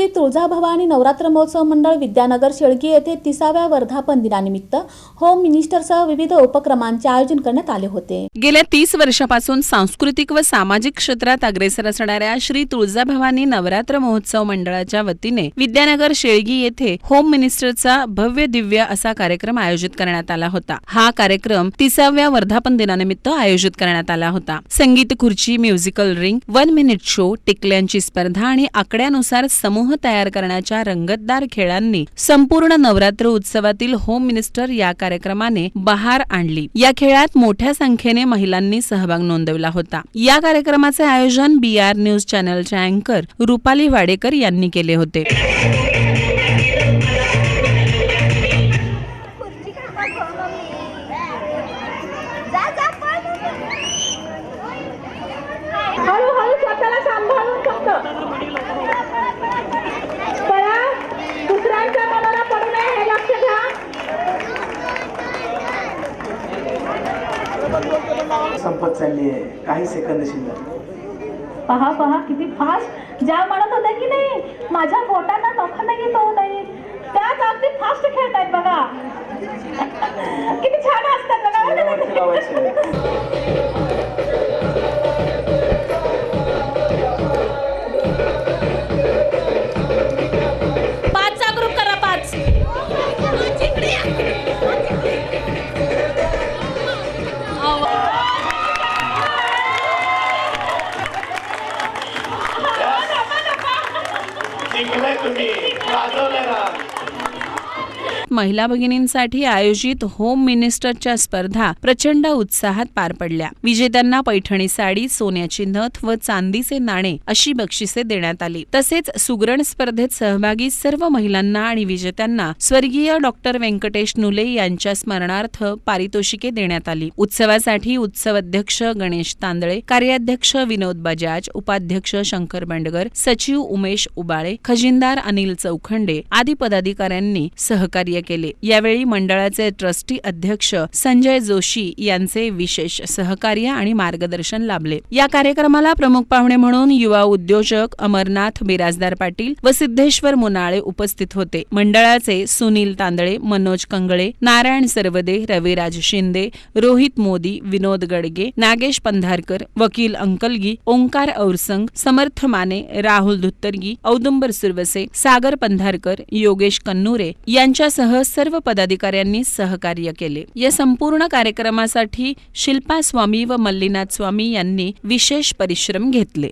श्री तुळजाभवानी नवरात्र महोत्सव मंडळ विद्यानगर शेळगी येथे तिसाव्या वर्धापन दिनानिमित्त होम मिनिस्टरसह विविध उपक्रमांचे आयोजन करण्यात आले होते. गेल्या तीस वर्षापासून सांस्कृतिक व सामाजिक क्षेत्रात अग्रेसर असणाऱ्या श्री तुळजाभवानी नवरात्र महोत्सव मंडळाच्या वतीने विद्यानगर शेळगी येथे होम मिनिस्टरचा भव्य दिव्य असा कार्यक्रम आयोजित करण्यात आला होता. हा कार्यक्रम तिसाव्या वर्धापन दिनानिमित्त आयोजित करण्यात आला होता. संगीत खुर्ची musical ring one minute show टिकल्यांची स्पर्धा आणि आकड्यानुसार समूह तयार करण्याच्या रंगतदार खेळांनी संपूर्ण नवरात्र उत्सवातील होम मिनिस्टर या कार्यक्रमाने बहार आणली. या खेळात मोठ्या संख्येने महिलांनी सहभाग नोंदवला होता. या कार्यक्रमाचे आयोजन बी आर न्यूज चॅनलच्या अँकर रुपाली वाडेकर यांनी केले होते. हळूहळू स्वतःला सांभाळून फक्त संपत चालली आहे. काही सेकंद शिल्लक पहा पहा किती फास्ट ज्या म्हणत होत्या की नाही माझ्या बोटांना नख नाही तो नाही त्याच अगदी फास्ट खेळतायत बघा. किती छान असतात बघा. Connect with me. Razolera. महिला भगिनींसाठी आयोजित होम मिनिस्टरच्या स्पर्धा प्रचंड उत्साहात पार पडल्या. विजेत्यांना पैठणी साडी सोन्याची नथ व चांदीचे नाणे अशी बक्षिसे देण्यात आली. तसेच सुग्रण स्पर्धेत सहभागी सर्व महिलांना आणि विजेत्यांना स्वर्गीय डॉक्टर व्यंकटेश नुले यांच्या स्मरणार्थ पारितोषिके देण्यात आली. उत्सवासाठी उत्सव अध्यक्ष गणेश तांदळे कार्याध्यक्ष विनोद बजाज उपाध्यक्ष शंकर बंडगर सचिव उमेश उबाळे खजिनदार अनिल चौखंडे आदी पदाधिकाऱ्यांनी सहकार्य केले. यावेळी मंडळाचे ट्रस्टी अध्यक्ष संजय जोशी यांचे विशेष सहकार्य आणि मार्गदर्शन लाभले. या कार्यक्रमाला प्रमुख पाहुणे म्हणून युवा उद्योजक अमरनाथ बिराजदार पाटील व सिद्धेश्वर मुनाळे उपस्थित होते. मंडळाचे सुनील तांदळे मनोज कंगळे नारायण सर्वदे रविराज शिंदे रोहित मोदी विनोद गडगे नागेश पंधारकर वकील अंकलगी ओंकार औरसंग समर्थ माने राहुल धुत्तरगी औदुंबर सुरवसे सागर पंधारकर योगेश कन्नुरे यांच्यासह सर्व पदाधिकाऱ्यांनी सहकार्य केले. या संपूर्ण कार्यक्रमासाठी शिल्पा स्वामी व मल्लीनाथ स्वामी यांनी विशेष परिश्रम घेतले.